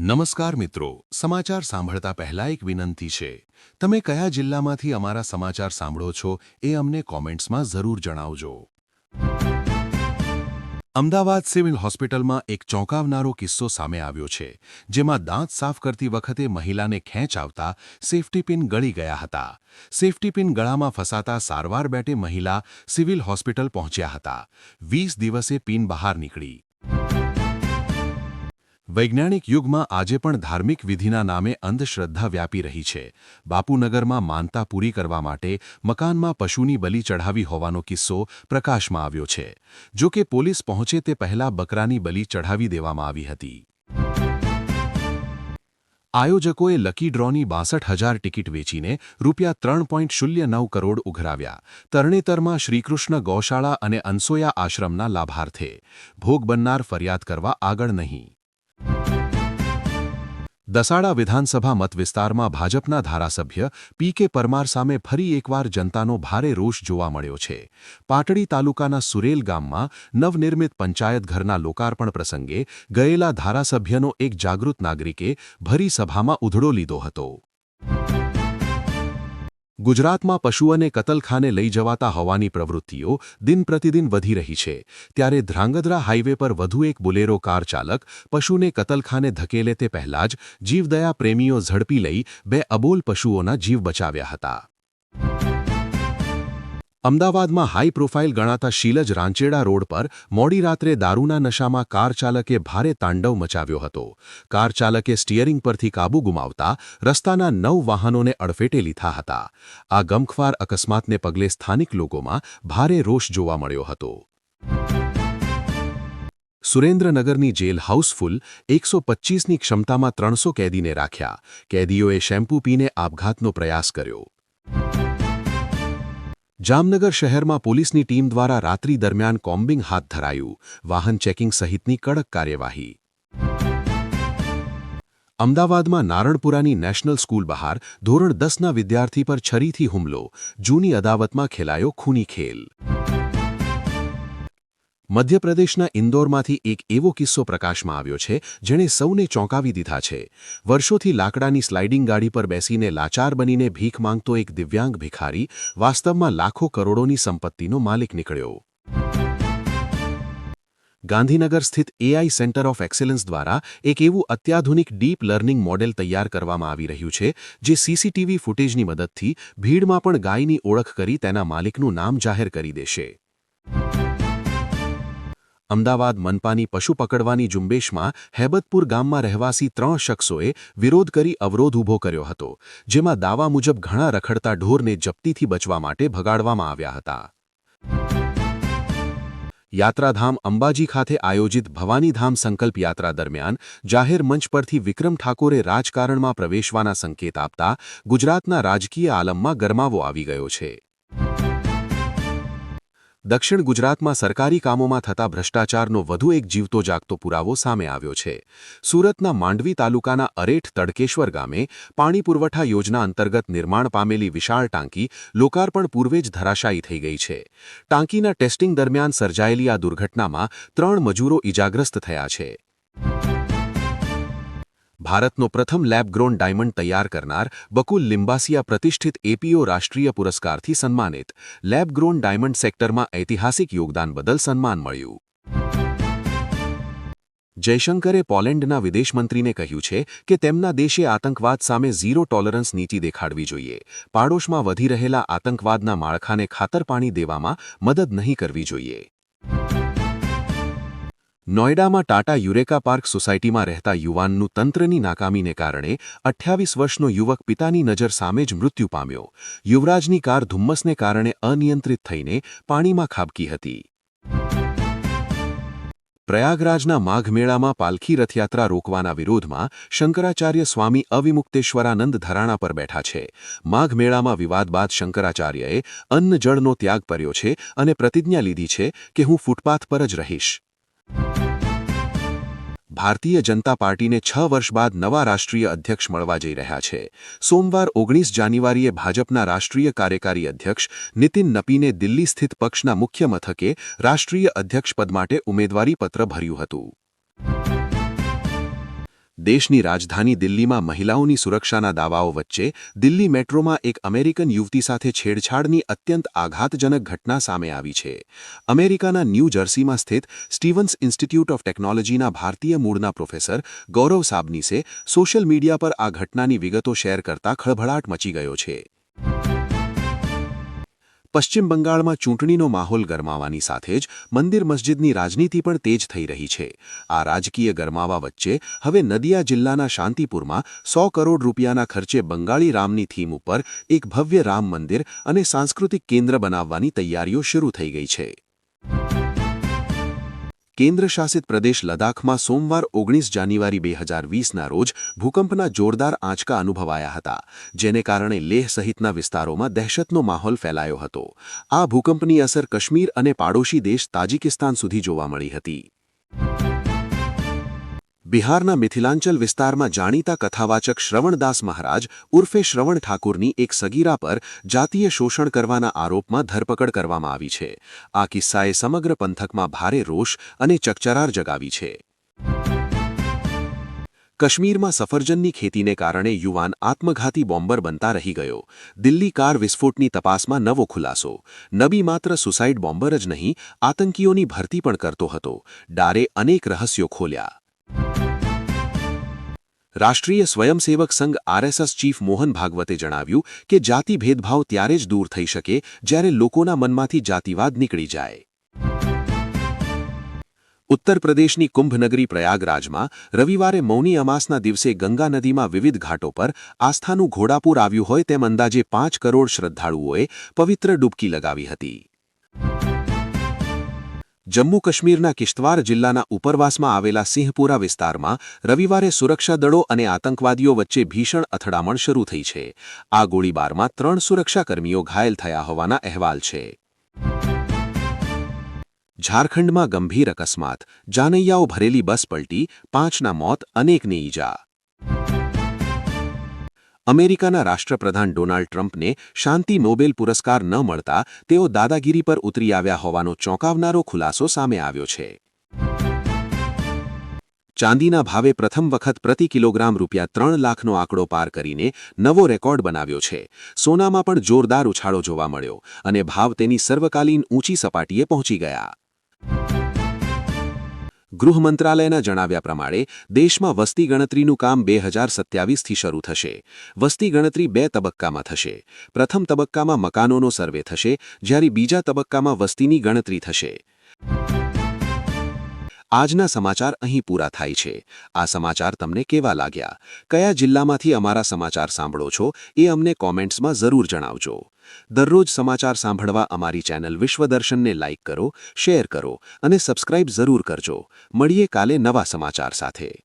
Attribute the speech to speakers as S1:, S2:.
S1: નમસ્કાર મિત્રો, સમાચાર સાંભળતા પહેલા એક વિનંતી છે. તમે કયા જિલ્લામાંથી અમારા સમાચાર સાંભળો છો એ અમને કોમેન્ટ્સમાં જરૂર જણાવજો. અમદાવાદ સિવિલ હોસ્પિટલમાં એક ચોંકાવનારો કિસ્સો સામે આવ્યો છે, જેમાં દાંત સાફ કરતી વખતે મહિલાને ખેંચ આવતા સેફ્ટી પિન ગળી ગયા હતા. સેફ્ટી પિન ગળામાં ફસાતા સારવાર બેટે મહિલા સિવિલ હોસ્પિટલ પહોંચ્યા હતા. વીસ દિવસે પિન બહાર નીકળી. વૈજ્ઞાનિક યુગમાં આજે પણ ધાર્મિક વિધિના નામે અંધશ્રદ્ધા વ્યાપી રહી છે. બાપુનગરમાં માનતા પૂરી કરવા માટે મકાનમાં પશુની બલી ચઢાવી હોવાનો કિસ્સો પ્રકાશમાં આવ્યો છે. જો કે પોલીસ પહોંચે તે પહેલા બકરાની બલી ચઢાવી દેવામાં આવી હતી. આયોજકોએ લકી ડ્રોની બાસઠ હજાર ટિકિટ વેચીને રૂપિયા ત્રણ પોઈન્ટ શૂન્ય નવ કરોડ ઉઘરાવ્યા. તરણેતરમાં શ્રીકૃષ્ણ ગૌશાળા અને અનસોયા આશ્રમના લાભાર્થે. ભોગ બનનાર ફરિયાદ કરવા આગળ નહીં. દસાડા વિધાનસભા મતવિસ્તારમાં ભાજપના ધારાસભ્ય પી કે પરમાર સામે ફરી એકવાર જનતાનો ભારે રોષ જોવા મળ્યો છે. પાટડી તાલુકાના સુરેલ ગામમાં નવનિર્મિત પંચાયત ઘરના લોકાર્પણ પ્રસંગે ગયેલા ધારાસભ્યનો એક જાગૃત નાગરિકે ભરી સભામાં ઉધડો લીધો હતો. ગુજરાતમાં પશુઓને કતલખાને લઈ જવાતા હોવાની પ્રવૃત્તિઓ દિન પ્રતિદિન વધી રહી છે. ત્યારે ધ્રાંગધ્રા હાઇવે પર વધુ એક બુલેરો કાર ચાલક પશુને કતલખાને ધકેલે તે પહેલા જ જીવદયા પ્રેમીઓ ઝડપી લઈ બે અબોલ પશુઓના જીવ બચાવ્યા હતા. અમદાવાદમાં હાઈ પ્રોફાઇલ ગણાતા શીલજ રાંચેડા રોડ પર મોડી રાત્રે દારૂના નશામાં કાર ચાલકે ભારે તાંડવ મચાવ્યો હતો. કાર ચાલકે સ્ટિયરિંગ પરથી કાબુ ગુમાવતા રસ્તાના નવ વાહનોને અડફેટે લીધા હતા. આ ગમખ્વાર અકસ્માતને પગલે સ્થાનિક લોકોમાં ભારે રોષ જોવા મળ્યો હતો. સુરેન્દ્રનગરની જેલ હાઉસફુલ એકસો પચ્ચીસની ક્ષમતામાં ત્રણસો કેદીને રાખ્યા. કેદીઓએ શેમ્પૂ પીને આપઘાતનો પ્રયાસ કર્યો. જામનગર શહેરમાં પોલીસની ટીમ દ્વારા રાત્રિ દરમિયાન કોમ્બિંગ હાથ ધરાયું. વાહન ચેકિંગ સહિતની કડક કાર્યવાહી. અમદાવાદમાં નારણપુરાની નેશનલ સ્કૂલ બહાર ધોરણ દસના વિદ્યાર્થી પર છરીથી હુમલો. જૂની અદાવતમાં ખેલાયો ખૂની ખેલ. મધ્યપ્રદેશના ઇન્દોરમાંથી એક એવો કિસ્સો પ્રકાશમાં આવ્યો છે, જેણે સૌને ચોંકાવી દીધા છે. વર્ષોથી લાકડાની સ્લાઇડિંગ ગાડી પર બેસીને લાચાર બનીને ભીખ માંગતો એક દિવ્યાંગ ભિખારી વાસ્તવમાં લાખો કરોડોની સંપત્તિનો માલિક નીકળ્યો. ગાંધીનગર સ્થિત એઆઈ સેન્ટર ઓફ એક્સેલન્સ દ્વારા એક એવું અત્યાધુનિક ડીપ લર્નિંગ મોડેલ તૈયાર કરવામાં આવી રહ્યું છે, જે સીસીટીવી ફૂટેજની મદદથી ભીડમાં પણ ગાયની ઓળખ કરી તેના માલિકનું નામ જાહેર કરી દેશે. અમદાવાદ મનપાની પશુ પકડવાની ઝુંબેશમાં હેબતપુર ગામમાં રહેવાસી ત્રણ શખ્સોએ વિરોધ કરી અવરોધ ઊભો કર્યો હતો, જેમાં દાવા મુજબ ઘણા રખડતા ઢોરને જપ્તીથી બચવા માટે ભગાડવામાં આવ્યા હતા. યાત્રાધામ અંબાજી ખાતે આયોજિત ભવાનીધામ સંકલ્પ યાત્રા દરમિયાન જાહેર મંચ પરથી વિક્રમ ઠાકોરે રાજકારણમાં પ્રવેશવાના સંકેત આપતા ગુજરાતના રાજકીય આલમમાં ગરમાવો આવી ગયો છે. દક્ષિણ ગુજરાતમાં સરકારી કામોમાં થતા ભ્રષ્ટાચારનો વધુ એક જીવતો જાગતો પુરાવો સામે આવ્યો છે. સુરતના માંડવી તાલુકાના અરેઠ તડકેશ્વર ગામે પાણી પુરવઠા યોજના અંતર્ગત નિર્માણ પામેલી વિશાળ ટાંકી લોકાર્પણ પૂર્વે જ ધરાશાયી થઈ ગઈ છે. ટાંકીના ટેસ્ટિંગ દરમિયાન સર્જાયેલી આ દુર્ઘટનામાં ત્રણ મજૂરો ઇજાગ્રસ્ત થયા છે. ભારતનો પ્રથમ લેબગ્રોન ડાયમંડ તૈયાર કરનાર બકુલ લિંબાસિયા પ્રતિષ્ઠિત એપીઓ રાષ્ટ્રીય પુરસ્કારથી સન્માનિત. લેબગ્રોન ડાયમંડ સેક્ટરમાં ઐતિહાસિક યોગદાન બદલ સન્માન મળ્યું. જયશંકરે પોલેન્ડના વિદેશમંત્રીને કહ્યું છે કે તેમના દેશે આતંકવાદ સામે ઝીરો ટોલરન્સ નીતિ દેખાડવી જોઈએ. પાડોશમાં વધી રહેલા આતંકવાદના માળખાને ખાતરપાણી દેવામાં મદદ નહીં કરવી જોઈએ. નોઈડામાં ટાટા યુરેકા પાર્ક સોસાયટીમાં રહેતા યુવાનનું તંત્રની નાકામીને કારણે અઠ્યાવીસ વર્ષનો યુવક પિતાની નજર સામે જ મૃત્યુ પામ્યો. યુવરાજની કાર ધુમ્મસને કારણે અનિયંત્રિત થઈને પાણીમાં ખાબકી હતી. પ્રયાગરાજના માઘમેળામાં પાલખી રથયાત્રા રોકવાના વિરોધમાં શંકરાચાર્ય સ્વામી અવિમુક્તેશ્વરાનંદ ધરાણા પર બેઠા છે. માઘમેળામાં વિવાદ બાદ શંકરાચાર્યએ અન્ન જળનો ત્યાગ કર્યો છે અને પ્રતિજ્ઞા લીધી છે કે હું ફૂટપાથ પર જ રહીશ. ભારતીય જનતા પાર્ટીને છ વર્ષ બાદ નવા રાષ્ટ્રીય અધ્યક્ષ મળવા જઈ રહ્યા છે. સોમવાર ઓગણીસ જાન્યુઆરીએ ભાજપના રાષ્ટ્રીય કાર્યકારી અધ્યક્ષ નીતિન નપીને દિલ્હી સ્થિત પક્ષના મુખ્ય મથકે રાષ્ટ્રીય અધ્યક્ષપદ માટે ઉમેદવારીપત્ર ભર્યું હતું. દેશની રાજધાની દિલ્હીમાં મહિલાઓની સુરક્ષાના દાવાઓ વચ્ચે દિલ્હી મેટ્રોમાં એક અમેરિકન યુવતી સાથે છેડછાડની અત્યંત આઘાતજનક ઘટના સામે આવી છે. અમેરિકાના ન્યૂ જર્સીમાં સ્થિત સ્ટીવન્સ ઇન્સ્ટિટ્યૂટ ઓફ ટેકનોલોજીના ભારતીય મૂળના પ્રોફેસર ગૌરવ સાબનીસે સોશિયલ મીડિયા પર આ ઘટનાની વિગતો શેર કરતા ખળભળાટ મચી ગયો છે. પશ્ચિમ બંગાળમાં ચૂંટણીનો માહોલ ગરમાવાની સાથે જ મંદિર મસ્જિદની રાજનીતિ પણ તેજ થઈ રહી છે. આ રાજકીય ગરમાવા વચ્ચે હવે નદિયા જિલ્લાના શાંતિપુરમાં સો કરોડ રૂપિયાના ખર્ચે બંગાળી રામની થીમ ઉપર એક ભવ્ય રામ મંદિર અને સાંસ્કૃતિક કેન્દ્ર બનાવવાની તૈયારીઓ શરૂ થઈ ગઈ છે. કેન્દ્રશાસિત પ્રદેશ લદ્દાખમાં સોમવાર ઓગણીસ જાન્યુઆરી બે હજાર વીસના રોજ ભૂકંપના જોરદાર આંચકા અનુભવાયા હતા, જેને કારણે લેહ સહિતના વિસ્તારોમાં દહેશતનો માહોલ ફેલાયો હતો. આ ભૂકંપની અસર કાશ્મીર અને પાડોશી દેશ તાજિકિસ્તાન સુધી જોવા મળી હતી. બિહારના મિથિલાંચલ વિસ્તારમાં જાણીતા કથાવાચક શ્રવણદાસ મહારાજ ઉર્ફે શ્રવણ ઠાકુરની એક સગીરા પર જાતીય શોષણ કરવાના આરોપમાં ધરપકડ કરવામાં આવી છે. આ કિસ્સાએ સમગ્ર પંથકમાં ભારે રોષ અને ચકચરાર જગાવી છે. કાશ્મીરમાં સફરજનની ખેતીને કારણે યુવાન આત્મઘાતી બોમ્બર બનતા રહી ગયો. દિલ્હી કાર વિસ્ફોટની તપાસમાં નવો ખુલાસો. નબી માત્ર સુસાઇડ બોમ્બર જ નહીં, આતંકીઓની ભરતી પણ કરતો હતો. ડારે અનેક રહસ્યો ખોલ્યા. રાષ્ટ્રીય સ્વયંસેવક સંઘ આરએસએસ ચીફ મોહન ભાગવતે જણાવ્યું કે જાતિ ભેદભાવ ત્યારે જ દૂર થઈ શકે જ્યારે લોકોના મનમાંથી જાતિવાદ નીકળી જાય. ઉત્તર પ્રદેશની કુંભનગરી પ્રયાગરાજમાં રવિવારે મૌની અમાસના દિવસે ગંગા નદીમાં વિવિધ ઘાટો પર આસ્થાનું ઘોડાપૂર આવ્યું હોય તેમ અંદાજે પાંચ કરોડ શ્રદ્ધાળુઓએ પવિત્ર ડૂબકી લગાવી હતી. જમ્મુ કાશ્મીરના કિશ્તવાર જિલ્લાના ઉપરવાસમાં આવેલા સિંહપુરા વિસ્તારમાં રવિવારે સુરક્ષા દળો અને આતંકવાદીઓ વચ્ચે ભીષણ અથડામણ શરૂ થઈ છે. આ ગોળીબારમાં ત્રણ સુરક્ષાકર્મીઓ ઘાયલ થયા હોવાના અહેવાલ છે. ઝારખંડમાં ગંભીર અકસ્માત. જાનૈયાઓ ભરેલી બસ પલટી, પાંચના મોત, અનેકને ઈજા. અમેરિકાના રાષ્ટ્રપ્રધાન ડોનાલ્ડ ટ્રમ્પને શાંતિ નોબેલ પુરસ્કાર ન મળતા તેઓ દાદાગીરી પર ઉતરી આવ્યા હોવાનો ચોંકાવનારો ખુલાસો સામે આવ્યો છે. ચાંદીના ભાવે પ્રથમ વખત પ્રતિ કિલોગ્રામ રૂપિયા ત્રણ લાખનો આંકડો પાર કરીને નવો રેકોર્ડ બનાવ્યો છે. સોનામાં પણ જોરદાર ઉછાળો જોવા મળ્યો અને ભાવ તેની સર્વકાલીન ઊંચી સપાટીએ પહોંચી ગયા. ગૃહ મંત્રાલયના જણાવ્યા પ્રમાણે, દેશમાં વસ્તી ગણતરીનું કામ બે હજાર સત્યાવીસથી શરૂ થશે. વસ્તી ગણતરી બે તબક્કામાં થશે. પ્રથમ તબક્કામાં મકાનોનો સર્વે થશે, જ્યારે બીજા તબક્કામાં વસ્તીની ગણતરી થશે. આજના સમાચાર અહીં પૂરા થાય છે. આ સમાચાર તમને કેવા લાગ્યા? કયા જિલ્લામાંથી અમારા સમાચાર સાંભળો છો? એ અમને કોમેન્ટ્સમાં જરૂર જણાવજો. દરરોજ સમાચાર સાંભળવા અમારી ચેનલ વિશ્વદર્શનને લાઇક કરો, શેર કરો અને સબસ્ક્રાઇબ જરૂર કરજો. મળીએ કાલે નવા સમાચાર સાથે.